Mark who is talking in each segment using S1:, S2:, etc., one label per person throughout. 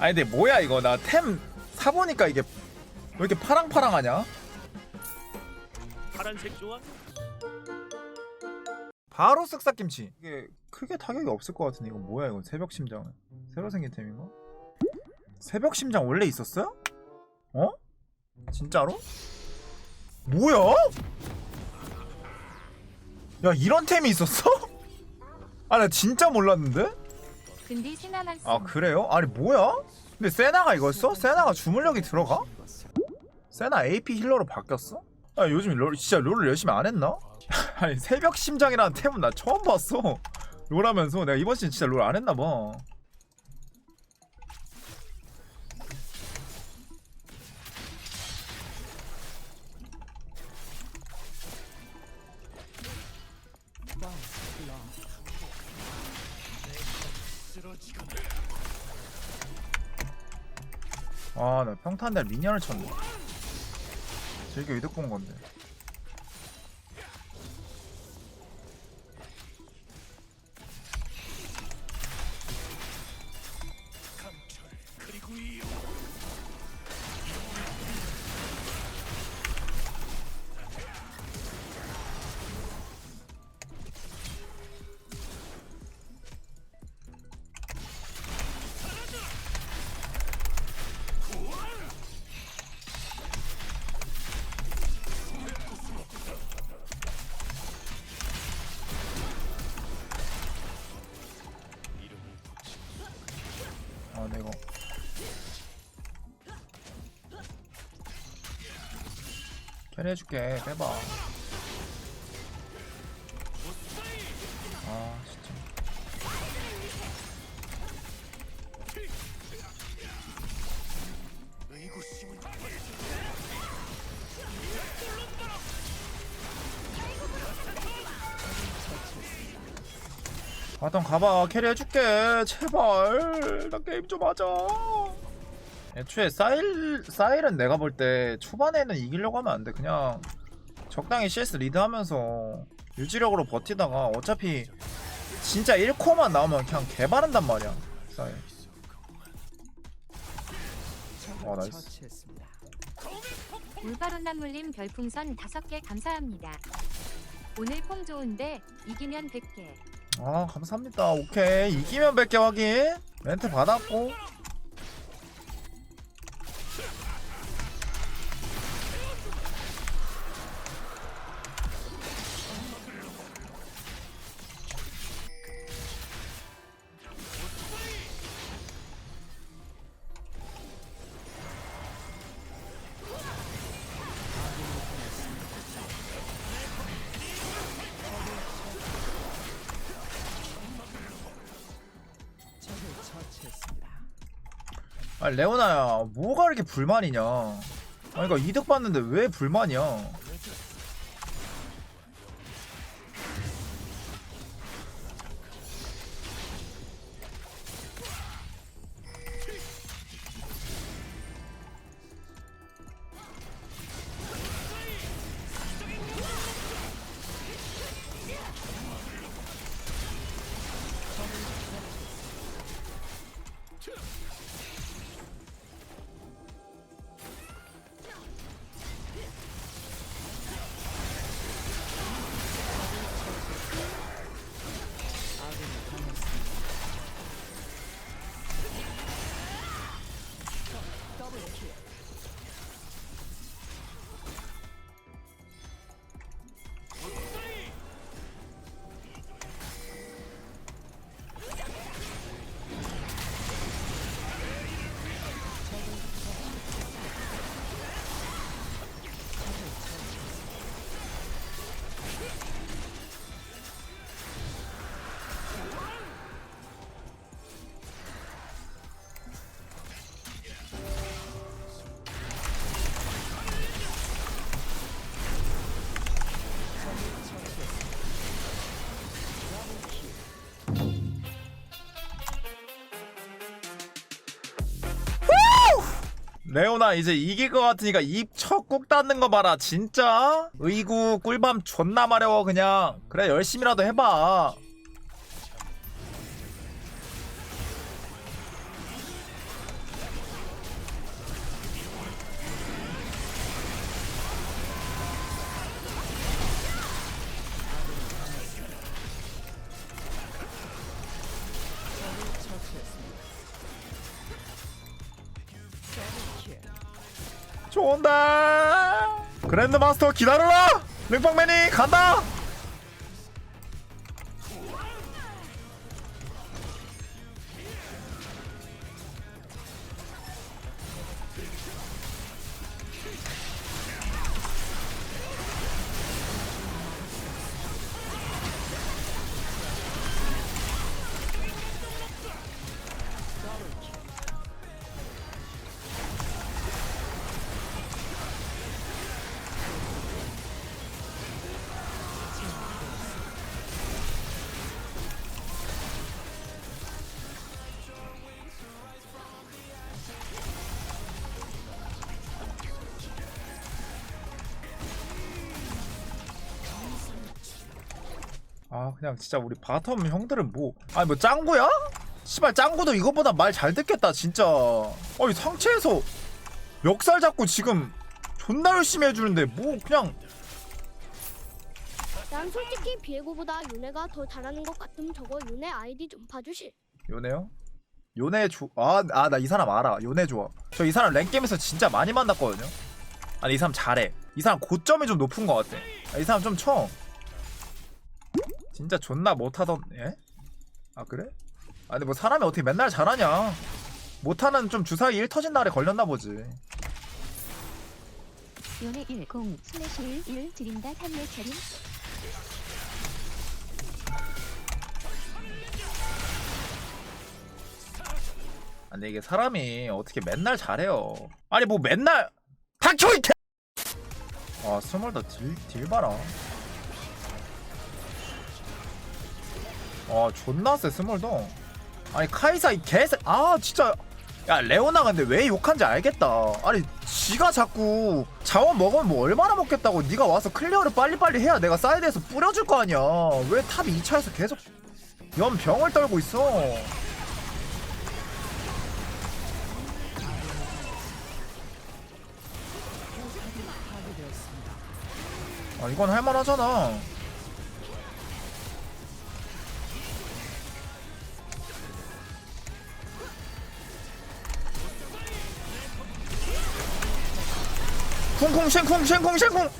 S1: 아니 근데 뭐야 이거 나 템 사보니까 이게 왜 이렇게 파랑파랑하냐?
S2: 파란색 좋아?
S1: 바로 쓱싹김치 이게 크게 타격이 없을 것 같은데 이거 뭐야 이거 새벽 심장은 새로 생긴 템인가? 새벽 심장 원래 있었어요? 어? 진짜로? 뭐야? 야 이런 템이 있었어? 아 나 진짜 몰랐는데?
S3: 근데 신화만
S1: 아 그래요? 아니 뭐야? 근데 세나가 이거였어? 세나가 주물력이 들어가? 세나 AP 힐러로 바뀌었어? 아 요즘 롤, 진짜 롤을 열심히 안 했나? 아니 새벽 심장이라는 템은 나 처음 봤어 롤하면서 내가 이번 시즌 진짜 롤 안 했나 봐 아나 평탄달 미니언을 쳤네. 저게 이득 본 건데 해줄게. 빼봐. 아 진짜. 바텀 가봐. 캐리 해줄게. 제발. 나 게임 좀 하자 애초에 사일 사일은 내가 볼 때 초반에는 이기려고 하면 안 돼. 그냥 적당히 CS 리드하면서 유지력으로 버티다가 어차피 진짜 1코만 나오면 그냥 개바른단 말이야 사일. 와 나이스.
S3: 울바론 남물님 별풍선 5개 감사합니다. 오늘 폼 좋은데 이기면 100개.
S1: 아 감사합니다. 오케이. 이기면 100개 확인. 멘트 받았고 아 레오나야 뭐가 이렇게 불만이냐? 아니 그니까 이득 봤는데 왜 불만이야 레오나 이제 이길 것 같으니까 입 척꾹 닫는 거 봐라. 진짜? 의구 꿀밤 존나 마려워 그냥. 그래 열심히라도 해봐 좋은데 그랜드 마스터 기다려라. 링빵맨이 간다 아 그냥 진짜 우리 바텀 형들은 뭐 아니 뭐 짱구야? 씨발 짱구도 이것보다 말 잘 듣겠다 진짜 아니 상체에서 멱살 잡고 지금 존나 열심히 해주는데 뭐 그냥
S2: 난 솔직히 비에고보다 요네가 더 잘하는 것 같음 저거 요네 아이디 좀 봐주실
S1: 요네요? 요네 조... 아, 아, 나 이 사람 알아. 요네 좋아. 저 이 사람 랭게임에서 진짜 많이 만났거든요. 아니, 이 사람 잘해. 이 사람 고점이 좀 높은 것 같아. 아, 이 사람 좀 쳐. 진짜 존나 못하던, 예? 아, 그래? 아, 근데 뭐 사람이 어떻게 맨날 잘하냐. 못하는 좀 주사위 1 터진 날에 걸렸나 보지.
S4: 연애 10 슬래시 1 1 드린다 3회 차림
S1: 아, 근데 이게 사람이 어떻게 맨날 잘해요. 아니, 뭐 맨날, 닥쳐, 이 개! 아, 스몰 더 딜, 딜 봐라. 아, 존나 세, 스몰더. 아니, 카이사, 이 개새, 아, 진짜. 야, 레오나 근데 왜 욕한지 알겠다. 아니, 지가 자꾸 자원 먹으면 뭐 얼마나 먹겠다고 네가 와서 클리어를 빨리빨리 해야 내가 사이드에서 뿌려줄 거 아니야. 왜 탑이 2차에서 계속 연병을 떨고 있어. 아 이건 할만하잖아 쿵쿵 쉥쿵 쉥쿵 쉥쿵.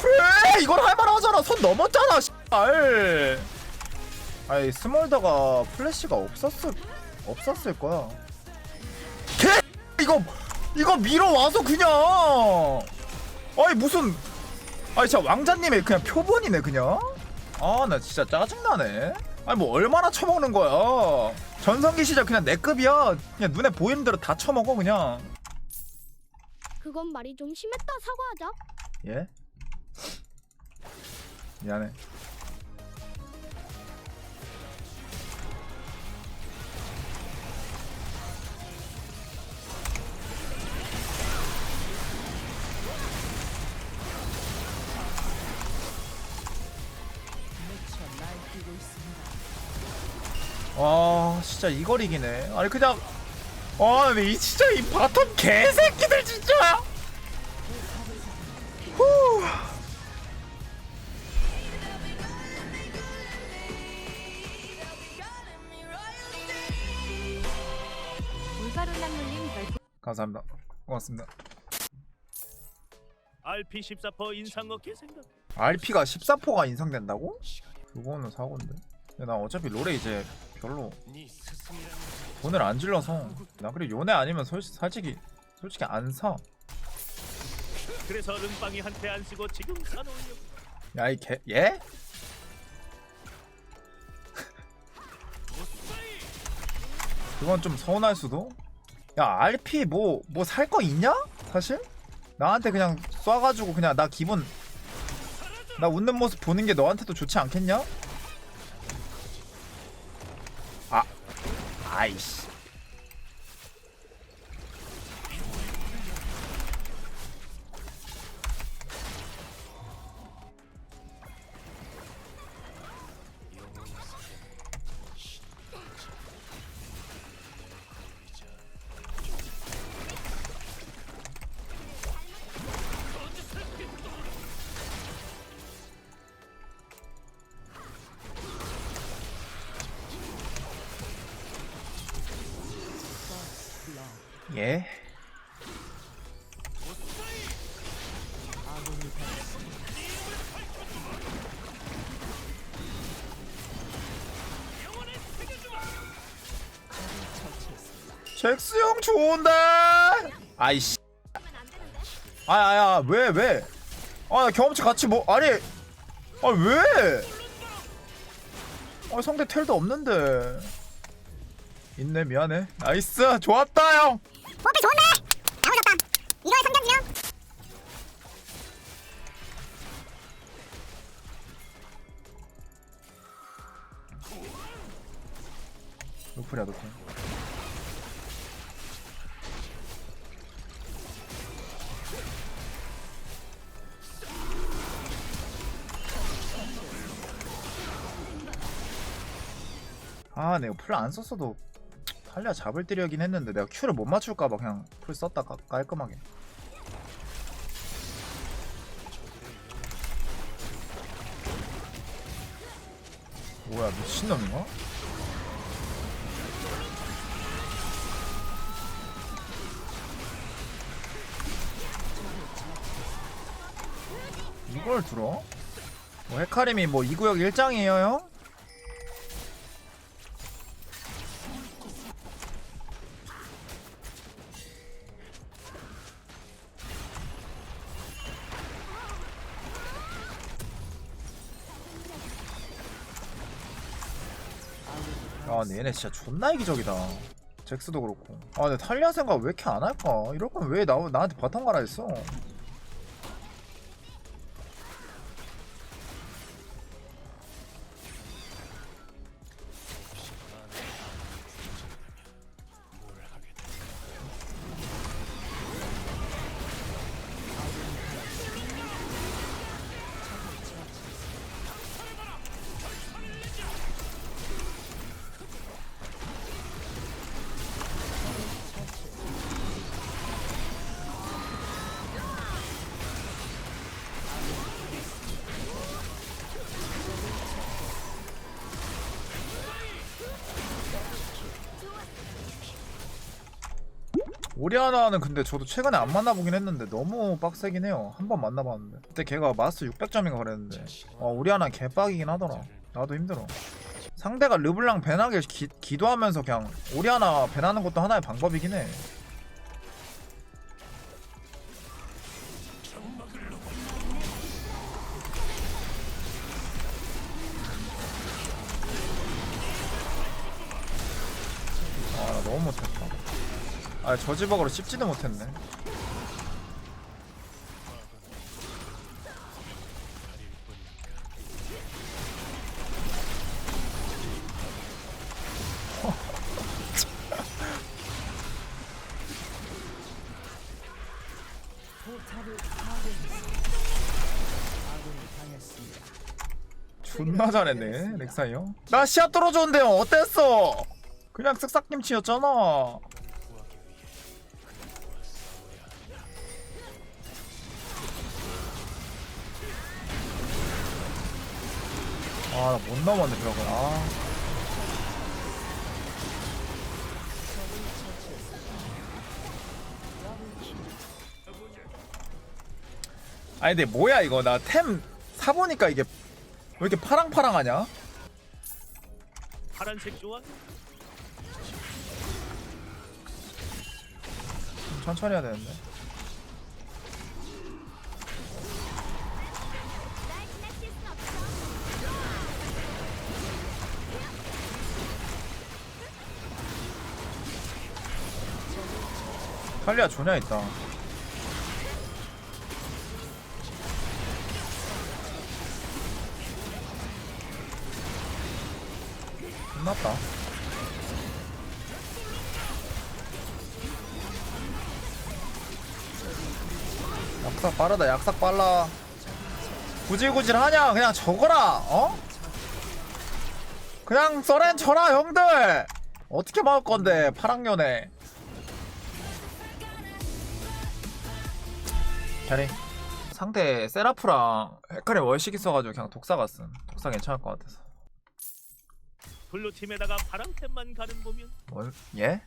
S1: 그래 이건 할만하잖아. 선 넘었잖아 씨발. 아이 스몰더가 플래시가 없었을 없었을 거야. 개 이거 이거 밀어 와서 그냥. 아니 무슨 아니 진짜 왕자님의 그냥 표본이네 그냥. 아 나 진짜 짜증나네. 아니 뭐 얼마나 처먹는 거야. 전성기 시절 그냥 내 급이야. 그냥 눈에 보이는 대로 다 처먹어 그냥
S2: 그건 말이 좀 심했다. 사과하자.
S1: 예? 미안해. 와 진짜 이걸 이기네. 아니 그냥 아 근데 이 진짜 이 바텀 개새끼들 진짜. 후. 감사합니다. 고맙습니다.
S5: RP14% 인상 얻기 생각.
S1: RP가 14포가 인상된다고? 그거는 사고인데. 나 어차피 롤에 이제 별로 돈을 안 질러서 나 그리고 요네 아니면 솔, 솔직히 솔직히 안 사
S5: 그래서 른빵이 한테 안 쓰고 지금 사놓으려고.
S1: 야 이 개 예? 그건 좀 서운할 수도 야 RP 뭐 뭐 살 거 있냐? 사실? 나한테 그냥 쏴가지고 그냥 나 기분 나 웃는 모습 보는 게 너한테도 좋지 않겠냐? 아 예. 잭스 형 좋은데? 아이씨. 아야야 왜 왜? 아 경험치 같이 뭐 아니 아 왜? 아 상대 텔도 없는데. 있네 미안해. 나이스 좋았다 형.
S6: 호흡이 좋은데? 나오졌다 이거의 성견지명
S1: 노플이야 노플. 아 내가 풀안 썼어도 탈리아 잡을 때려긴 했는데 내가 큐를 못 맞출까봐 그냥 풀 썼다 가, 깔끔하게 뭐야 미친놈인가? 이걸 들어? 뭐 헤카림이 뭐 2구역 1장이에요 형? 아 얘네 진짜 존나 이기적이다. 잭스도 그렇고. 아 근데 탈리아 생각 왜 이렇게 안 할까? 이럴 거면 왜 나, 나한테 바텀 가라 했어 오리아나는 근데 저도 최근에 안 만나보긴 했는데 너무 빡세긴 해요. 한 번 만나봤는데 그때 걔가 마스터 600점인가 그랬는데 어, 오리아나 개빡이긴 하더라. 나도 힘들어. 상대가 르블랑 밴하길 기, 기도하면서 그냥 오리아나 밴하는 것도 하나의 방법이긴 해. 아, 저지벅으로 씹지도 못했네. 존나 잘했네 렉사이 형. 나 시합 떨어졌는데요 어땠어? 그냥 쓱싹김치였잖아. 아, 나못 넘었네, 벽을. 아. 아니, 근데 뭐야, 이거. 나 템 사보니까 이게 왜 이렇게 파랑파랑하냐?
S5: 파란색 좋아?
S1: 좀 천천히 해야 되는데. 탈리아 조냐 있다. 끝났다. 약삭 빠르다 약삭 빨라 구질구질하냐 그냥 적어라 어? 그냥 써렌 쳐라 형들 어떻게 막을 건데 파랑년에 잘해 상대 세라프랑 헤카리 월식 있어가지고 그냥 독사 갔음 독사 괜찮을 것 같아서
S5: 블루 팀에다가 파랑템만 가는 보면
S1: 뭘? 예?